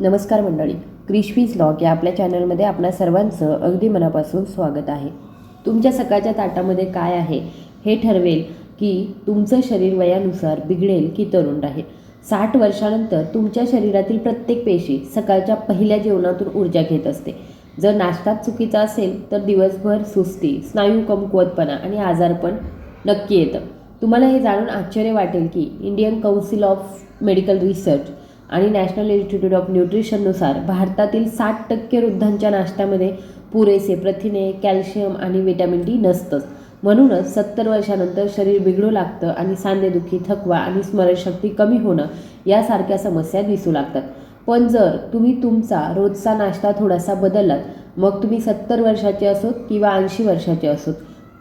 नमस्कार मंडळी क्रिशवीज लॉग या आपल्या चॅनलमध्ये आपल्या सर्वांचं अगदी मनापासून स्वागत आहे. तुमच्या सकाळच्या ताटामध्ये काय आहे हे ठरवेल की तुमचं शरीर वयानुसार बिघडेल की तरुण राहील. साठ वर्षानंतर तुमच्या शरीरातील प्रत्येक पेशी सकाळच्या पहिल्या जेवणातून ऊर्जा घेत असते. जर नाश्ताच चुकीचा असेल तर दिवसभर सुस्ती स्नायू कमकुवतपणा आणि आजारपण नक्की येतं. तुम्हाला हे जाणून आश्चर्य वाटेल की Indian council of medical research आणि नॅशनल इन्स्टिट्यूट ऑफ न्यूट्रिशननुसार भारतातील साठ टक्के वृद्धांच्या नाश्त्यामध्ये पुरेसे प्रथिने कॅल्शियम आणि विटॅमिन डी नसतंच. म्हणूनच सत्तर वर्षानंतर शरीर बिघडू लागतं आणि सांधेदुखी थकवा आणि स्मरणशक्ती कमी होणं यासारख्या समस्या दिसू लागतात. पण जर तुम्ही तुमचा रोजचा नाश्ता थोडासा बदललात मग तुम्ही सत्तर वर्षाचे असोत किंवा ऐंशी वर्षाचे असोत.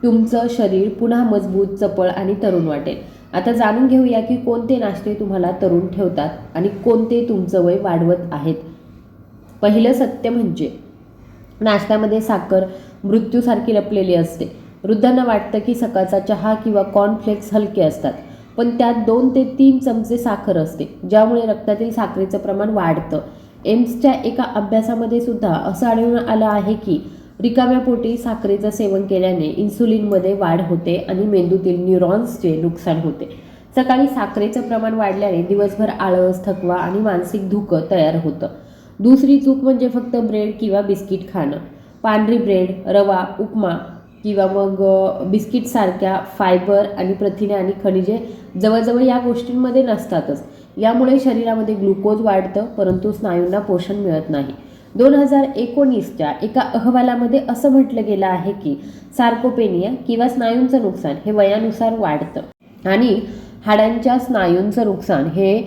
तुमचं शरीर पुन्हा मजबूत चपळ आणि तरुण वाटेल. आता जाणून घेऊया की कोणते नाश्ते तुम्हाला तरुण ठेवतात आणि कोणते तुमचं वय वाढवत आहेत. पहिलं सत्य म्हणजे नाश्त्यामध्ये साखर मृत्यूसारखी लपलेली असते. वृद्धांना वाटतं की सकाळचा चहा किंवा कॉर्नफ्लेक्स हलके असतात पण त्यात दोन ते तीन चमचे साखर असते ज्यामुळे रक्तातील साखरेचं प्रमाण वाढतं. एम्सच्या एका अभ्यासामध्ये सुद्धा असं आढळून आलं आहे की रिकाम्या पोटी साखरेचं सेवन केल्याने इन्सुलिनमध्ये वाढ होते आणि मेंदूतील न्यूरॉन्सचे नुकसान होते. सकाळी साखरेचं प्रमाण वाढल्याने दिवसभर आळस थकवा आणि मानसिक धुकं तयार होतं. दुसरी चूक म्हणजे फक्त ब्रेड किंवा बिस्किट खाणं. पांढरी ब्रेड रवा उपमा किंवा मग बिस्किटसारख्या फायबर आणि प्रथिने आणि खनिजे जवळजवळ या गोष्टींमध्ये नसतातच. यामुळे शरीरामध्ये ग्लुकोज वाढतं परंतु स्नायूंना पोषण मिळत नाही. दोन हजार एकोणीसच्या एका अहवालामध्ये असं म्हटलं गेलं आहे की सार्कोपेनिया किंवा स्नायूंचं नुकसान हे वयानुसार वाढतं. आणि हाडांच्या स्नायूंचं नुकसान हे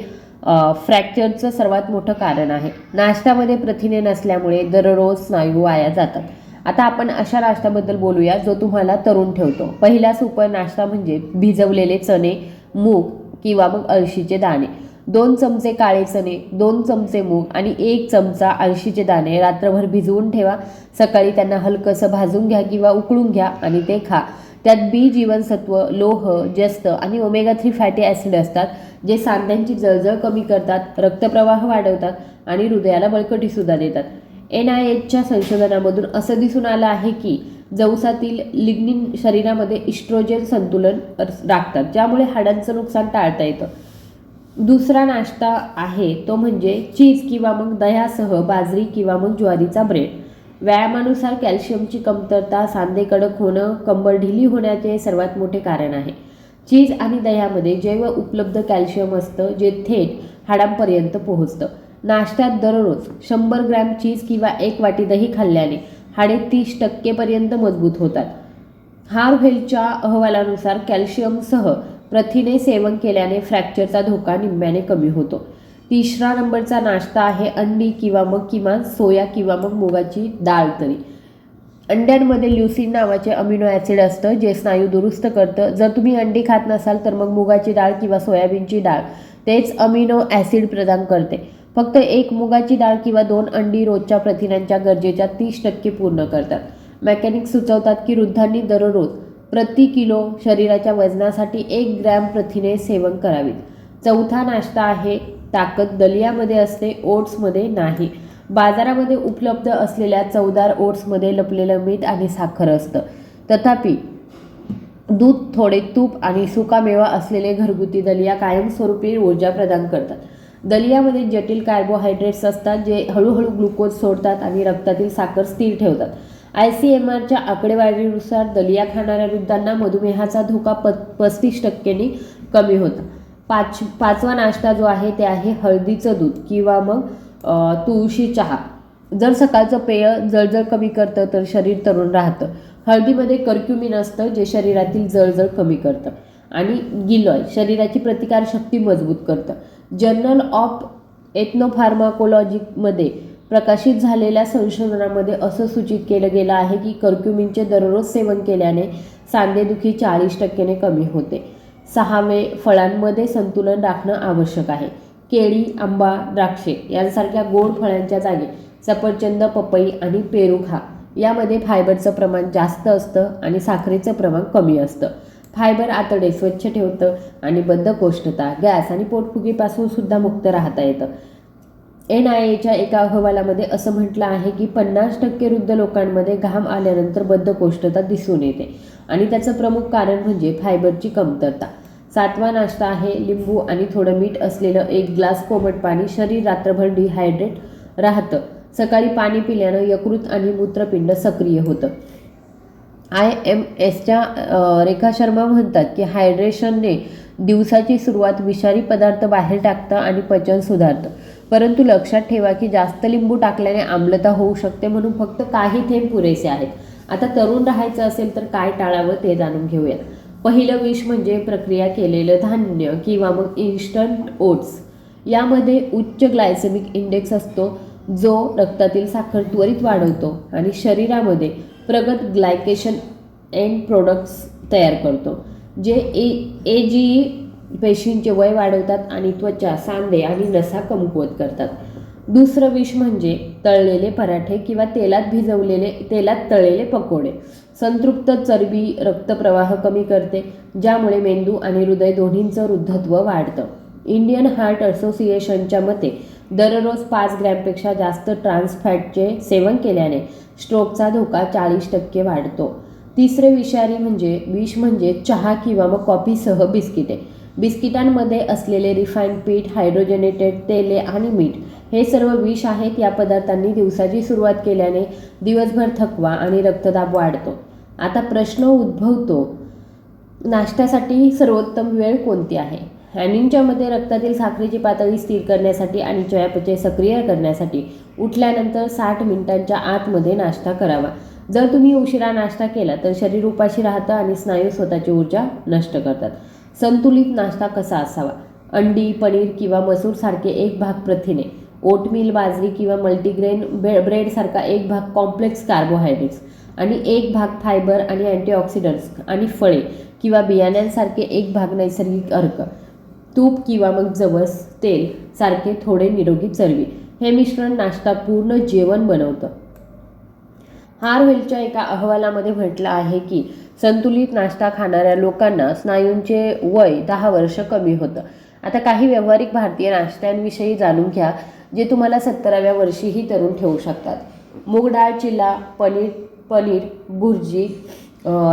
फ्रॅक्चरचं सर्वात मोठं कारण आहे. नाश्त्यामध्ये प्रथिने नसल्यामुळे दररोज स्नायू वाया जातात. आता आपण अशा नाश्त्याबद्दल बोलूया जो तुम्हाला तरुण ठेवतो. पहिला सुपर नाश्ता म्हणजे भिजवलेले चणे मूग किंवा मग अळशीचे दाणे. दोन चमचे काळे चणे दोन चमचे मूग आणि एक चमचा अळशीचे दाणे. रात्रभर भिजवून ठेवा. सकाळी त्यांना हलकंसं भाजून घ्या किंवा उकळून घ्या आणि ते खा. त्यात बी जीवनसत्व लोह जस्त आणि ओमेगा थ्री फॅटी ॲसिड असतात जे सांध्यांची जळजळ कमी करतात रक्तप्रवाह वाढवतात आणि हृदयाला बळकटीसुद्धा देतात. एन आय एचच्या संशोधनामधून असं दिसून आलं आहे की जवसातील लिग्निन शरीरामध्ये इस्ट्रोजन संतुलन राखतात ज्यामुळे हाडांचं नुकसान टाळता येतं. दुसरा नाश्ता आहे तो म्हणजे चीज किंवा मग दह्यासह बाजरी किंवा मग ज्वारीचा ब्रेड. व्यायामानुसार कॅल्शियमची कमतरता सांधे कडक होणं कंबर ढिली होण्याचे सर्वात मोठे कारण आहे. चीज आणि दह्यामध्ये जैव उपलब्ध कॅल्शियम असतं जे थेट हाडांपर्यंत पोहोचतं. नाश्त्यात दररोज शंभर ग्रॅम चीज किंवा एक वाटी दही खाल्ल्याने हाडे तीस टक्केपर्यंत मजबूत होतात. हार्व्हेलच्या अहवालानुसार कॅल्शियमसह प्रथिने सेवन केल्याने फ्रॅक्चरचा धोका निम्म्याने कमी होतो. तिसरा नंबरचा नाश्ता आहे अंडी किंवा मग किमान सोया किंवा मग मुगाची डाळ तरी. अंड्यांमध्ये ल्युसिन नावाचे अमिनो ॲसिड असतं जे स्नायू दुरुस्त करतं. जर तुम्ही अंडी खात नसाल तर मग मुगाची डाळ किंवा सोयाबीनची डाळ. तेच अमिनो ॲसिड प्रदान करते. फक्त एक मुगाची डाळ किंवा दोन अंडी रोजच्या प्रथिनांच्या गरजेच्या तीस टक्के पूर्ण करतात. मेकॅनिक सुचवतात की वृद्धांनी दररोज प्रति किलो शरीराच्या वजनासाठी एक ग्रॅम प्रथिने सेवन करावीत. चौथा नाश्ता आहे ताकद दलियामध्ये असते ओट्समध्ये नाही. बाजारामध्ये उपलब्ध असलेल्या चवदार ओट्समध्ये लपलेलं मीठ आणि साखर असतं. तथापि दूध थोडे तूप आणि सुकामेवा असलेले घरगुती दलिया कायमस्वरूपी ऊर्जा प्रदान करतात. दलियामध्ये जटिल कार्बोहायड्रेट्स असतात जे हळूहळू ग्लुकोज सोडतात आणि रक्तातील साखर स्थिर ठेवतात. आय सी एम आरच्या आकडेवारीनुसार दलिया खाणाऱ्या वृद्धांना मधुमेहाचा धोका प पस्तीस टक्क्यांनी कमी होता. पाच पाचवा नाश्ता जो आहे ते आहे हळदीचं दूध किंवा मग तुळशी चहा. जर सकाळचं पेय जळजळ कमी करतं तर शरीर तरुण राहतं. हळदीमध्ये कर्क्युमिन असतं जे शरीरातील जळजळ कमी करतं. आणि गिलॉय शरीराची प्रतिकारशक्ती मजबूत करतं. जर्नल ऑफ एथनोफार्माकोलॉजीमध्ये प्रकाशित झालेल्या संशोधनामध्ये असं सूचित केलं गेलं आहे की कर्क्युमिनचे दररोज सेवन केल्याने सांधेदुखी चाळीस टक्क्याने कमी होते. सहावे फळांमध्ये संतुलन राखणं आवश्यक आहे. केळी आंबा द्राक्षे यांसारख्या गोड फळांच्या जागी सफरचंद पपई आणि पेरू खा. यामध्ये फायबरचं प्रमाण जास्त असतं आणि साखरेचं प्रमाण कमी असतं. फायबर आतडे स्वच्छ ठेवतं आणि बद्धकोष्ठता गॅस आणि पोटफुगीपासून सुद्धा मुक्त राहता येतं. एन आय एच्या एका अहवालामध्ये असं म्हटलं आहे की पन्नास टक्के वृद्ध लोकांमध्ये घाम आल्यानंतर बद्धकोष्ठता दिसून येते. आणि त्याचं प्रमुख कारण म्हणजे फायबरची कमतरता. सातवा नाश्ता आहे लिंबू आणि थोडं मीठ असलेलं एक ग्लास कोमट पाणी शरीर रात्रभर डिहायड्रेट राहतं. सकाळी पाणी पिल्यानं यकृत आणि मूत्रपिंड सक्रिय होतं. आय एम एसच्या रेखा शर्मा म्हणतात की हायड्रेशनने दिवसाची सुरुवात विषारी पदार्थ बाहेर टाकतं आणि पचन सुधारतं. परंतु लक्षात ठेवा की जास्त लिंबू टाकल्याने आम्लता होऊ शकते म्हणून फक्त काही थेंब पुरेसे आहेत. आता तरुण राहायचं असेल तर काय टाळावं ते जाणून घेऊया पहिलं विष म्हणजे प्रक्रिया केलेलं धान्य किंवा मग इन्स्टंट ओट्स यामध्ये उच्च ग्लायसेमिक इंडेक्स असतो जो रक्तातील साखर त्वरित वाढवतो आणि शरीरामध्ये प्रगत ग्लायकेशन एंड प्रोडक्ट्स तयार करतो जे ए ए जी पेशींचे वय वाढवतात आणि त्वचा सांधे आणि नसा कमकुवत करतात. दुसरं विष म्हणजे तळलेले पराठे किंवा तेलात भिजवलेले तेलात तळलेले पकोडे. संतृप्त चरबी रक्तप्रवाह कमी करते ज्यामुळे मेंदू आणि हृदय दोन्हींचं वृद्धत्व वाढतं. इंडियन हार्ट असोसिएशनच्या मते दररोज पाच ग्रॅमपेक्षा जास्त ट्रान्सफॅटचे सेवन केल्याने स्ट्रोकचा धोका चाळीस टक्के वाढतो. तिसरे विषारी म्हणजे विष म्हणजे चहा किंवा मग कॉफीसह बिस्किटे. बिस्किटांमध्ये असलेले रिफाईंड पीठ हायड्रोजनेटेड तेले आणि मीठ हे सर्व विष आहेत या पदार्थांनी दिवसाची सुरुवात केल्याने दिवसभर थकवा आणि रक्तदाब वाढतो. आता प्रश्न उद्भवतो नाश्त्यासाठी सर्वोत्तम वेळ कोणती आहे? हॅनिंगच्या मध्ये रक्तातील साखरेची पातळी स्थिर करण्यासाठी आणि चयापचय सक्रिय करण्यासाठी उठल्यानंतर साठ मिनिटांच्या आतमध्ये नाश्ता करावा. जर तुम्ही उशिरा नाश्ता केला तर शरीर उपाशी राहतं आणि स्नायू स्वतःची ऊर्जा नष्ट करतात. संतुलित नाश्ता कसा असावा? अंडी पनीर किंवा मसूरसारखे एक भाग प्रथिने ओटमील बाजरी किंवा मल्टीग्रेन ब्रे ब्रेडसारखा एक भाग कॉम्प्लेक्स कार्बोहायड्रेट्स आणि एक भाग फायबर आणि अँटीऑक्सिडंट्स आणि फळे किंवा बियाण्यांसारखे एक भाग नैसर्गिक अर्क. तूप किंवा मग जवस तेल सारखे थोडे निरोगी चरबी. हे मिश्रण नाश्ता पूर्ण जेवण बनवतं. हारवेलच्या एका अहवालामध्ये म्हटलं आहे की संतुलित नाश्ता खाणाऱ्या लोकांना स्नायूंचे वय दहा वर्ष कमी होतं. आता काही व्यावहारिक भारतीय नाश्त्यांविषयी जाणून घ्या जे तुम्हाला सत्तराव्या वर्षीही तरुण ठेवू शकतात. मूग डाळ चिला पनीर पनीर भुर्जी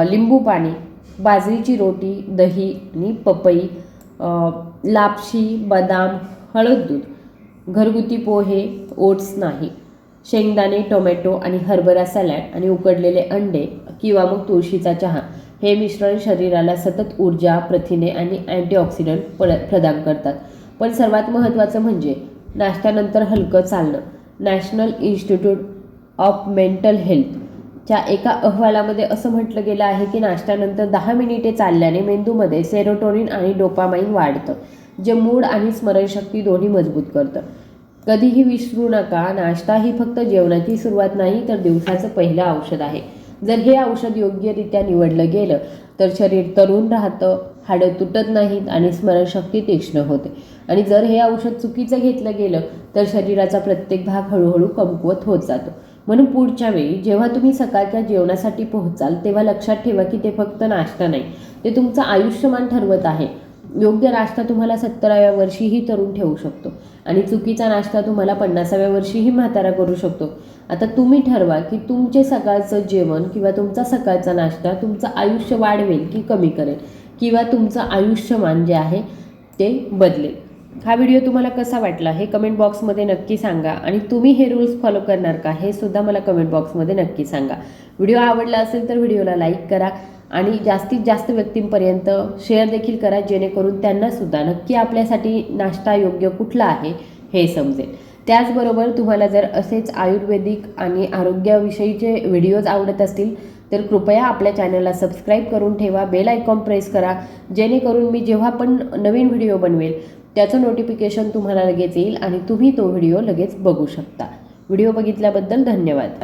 लिंबू पाणी बाजरीची रोटी दही आणि पपई लापशी बदाम हळद दूध घरगुती पोहे ओट्स नाही. शेंगदाणे टोमॅटो आणि हरभरा सॅलॅड आणि उकडलेले अंडे किंवा मग तुळशीचा चहा हे मिश्रण शरीराला सतत ऊर्जा प्रथिने आणि अँटीऑक्सिडंट प्र प्रदान करतात. पण सर्वात महत्त्वाचं म्हणजे नाश्त्यानंतर हलकं चालणं. नॅशनल इन्स्टिट्यूट ऑफ मेंटल हेल्थच्या एका अहवालामध्ये असं म्हटलं गेलं आहे की नाश्त्यानंतर दहा मिनिटे चालल्याने मेंदूमध्ये सेरोटोनिन आणि डोपामाइन वाढतं जे मूड आणि स्मरणशक्ती दोन्ही मजबूत करतं. कधीही विसरू नका नाश्ता ही फक्त जेवणाची सुरुवात नाही तर दिवसाचं पहिलं औषध आहे. जर हे औषध योग्यरित्या निवडलं गेलं तर शरीर तरुण राहतं हाडं तुटत नाहीत आणि स्मरणशक्ती तीक्ष्ण होते. आणि जर हे औषध चुकीचं घेतलं गेलं तर शरीराचा प्रत्येक भाग हळूहळू कमकुवत होत जातो. म्हणून पुढच्या वेळी जेव्हा तुम्ही सकाळच्या जेवणासाठी पोहोचाल तेव्हा लक्षात ठेवा की ते फक्त नाश्ता नाही ते तुमचं आयुष्यमान ठरवत आहे. योग्य नाश्ता तुम्हाला सत्तराव्या वर्षीही तरुण ठेवू शकतो. आणि चुकीचा नाश्ता तुम्हाला पन्नासाव्या वर्षीही म्हातारा करू शकतो. आता तुम्ही ठरवा की तुमचे सकाळचं जेवण किंवा तुमचा सकाळचा नाश्ता तुमचं आयुष्य वाढवेल की कमी करेल किंवा तुमचं आयुष्यमान जे आहे ते बदलेल. हा व्हिडिओ तुम्हाला कसा वाटला हे कमेंट बॉक्समध्ये नक्की सांगा. आणि तुम्ही हे रूल्स फॉलो करणार का हे सुद्धा मला कमेंट बॉक्समध्ये नक्की सांगा. व्हिडिओ आवडला असेल तर व्हिडिओला लाईक करा आणि जास्तीत जास्त व्यक्तींपर्यंत शेअर देखील करा जेणेकरून त्यांनासुद्धा नक्की आपल्यासाठी नाश्ता योग्य कुठला आहे हे समजेल. त्याचबरोबर तुम्हाला जर असेच आयुर्वेदिक आणि आरोग्याविषयीचे व्हिडिओज आवडत असतील तर कृपया आपल्या चॅनलला सबस्क्राईब करून ठेवा बेल आयकॉन प्रेस करा जेणेकरून मी जेव्हा पण नवीन व्हिडिओ बनवेल त्याचं नोटिफिकेशन तुम्हाला लगेच येईल आणि तुम्ही तो व्हिडिओ लगेच बघू शकता. व्हिडिओ बघितल्याबद्दल धन्यवाद.